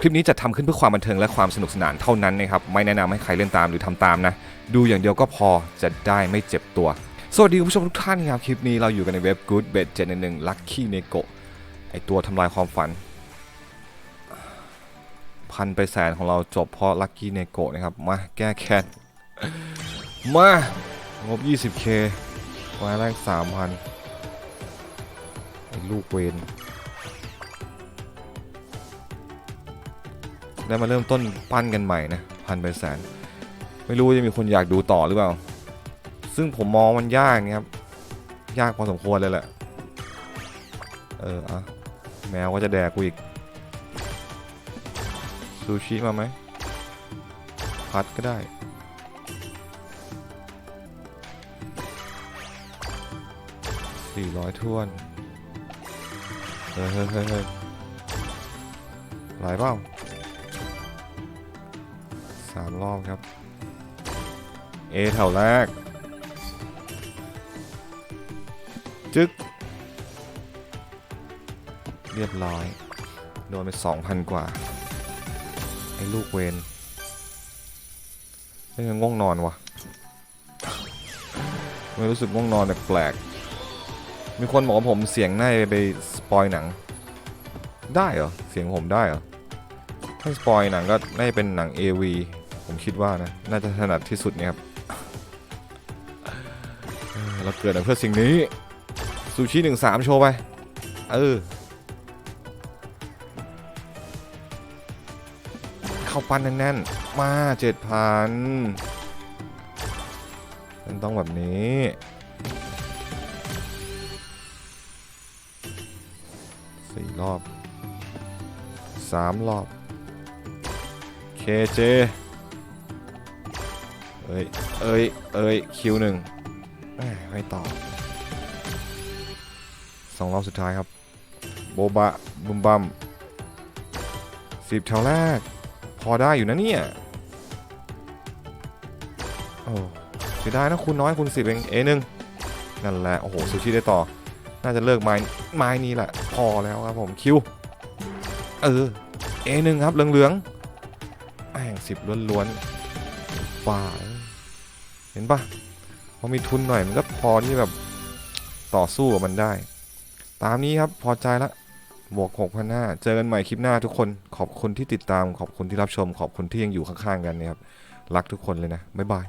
คลิปนี้จะทำขึ้นเพื่อความบันเทิงและความสนุกสนานเท่านั้นนะครับ ไม่แนะนำให้ใครเล่นตามหรือทำตามนะ ดูอย่างเดียวก็พอจะได้ไม่เจ็บตัว สวัสดีคุณผู้ชมทุกท่านครับ คลิปนี้เราอยู่กันในเว็บ Good Bet 711 Lucky Neko ไอตัวทำลายความฝัน พันไปแสนของเราจบเพราะ Lucky Neko นะครับ มาแก้แค้นมางบ 20k วันแรก3,000ไอลูกเวน ได้มาเริ่มต้นปั้นกันใหม่นะพันไปแสน ไม่รู้จะมีคนอยากดูต่อหรือเปล่า ซึ่งผมมองมันยากนะครับ ยากพอสมควรเลยแหละ เอออะแมวก็จะแดกกูอีก ซูชิมาไหม พัดก็ได้ สี่ร้อยท้วนเฮ้ยเฮ้ยเฮ้ยเฮ้ยหลายเปล่า สามรอบครับ เอแถวแรก จึ๊ก เรียบร้อย โดนไปสองพันกว่า ไอ้ลูกเวนไม่งง่วงนอนวะไม่รู้สึกง่วงนอนแปลกๆมีคนบอกว่าผมเสียงน่าไปสปอยหนัง ได้เหรอ เสียงผมได้เหรอถ้าสปอยหนังก็น่าจะเป็นหนัง AV ผมคิดว่านะน่าจะถนัดที่สุดเนี่ยครับเราเกิดมาเพื่อสิ่งนี้ซูชิหนึ่งสามโชว์ไปเออเข้าปั้นแน่นๆมาเจ็ดพันมันต้องแบบนี้สี่รอบสามรอบเคเจ เอ้ย เอ้ย เอ้ย คิวหนึ่งไม่ต่อสองรอบสุดท้ายครับ โบบะบุมบัมสิบแถวแรก พอได้อยู่นะเนี่ย โอ้เสียดายนะคุณน้อยคุณสิบเองเอหนึ่งนั่นแหละ โอ้โหซูชิได้ต่อ น่าจะเลิกไม้ไม้นี้แหละ พอแล้วครับผมคิว เออเอหนึ่งครับเหลืองๆแม่งสิบล้วนๆว้า เห็นปะพอมีทุนหน่อยมันก็พอที่แบบต่อสู้กับมันได้ ตามนี้ครับพอใจละบวก6 5 0 0เจอกันใหม่คลิปหน้าทุกคนขอบคุณที่ติดตามขอบคุณที่รับชม ขอบคุณที่ยังอยู่ข้างๆกันนะครับรักทุกคนเลยนะบ๊ายบาย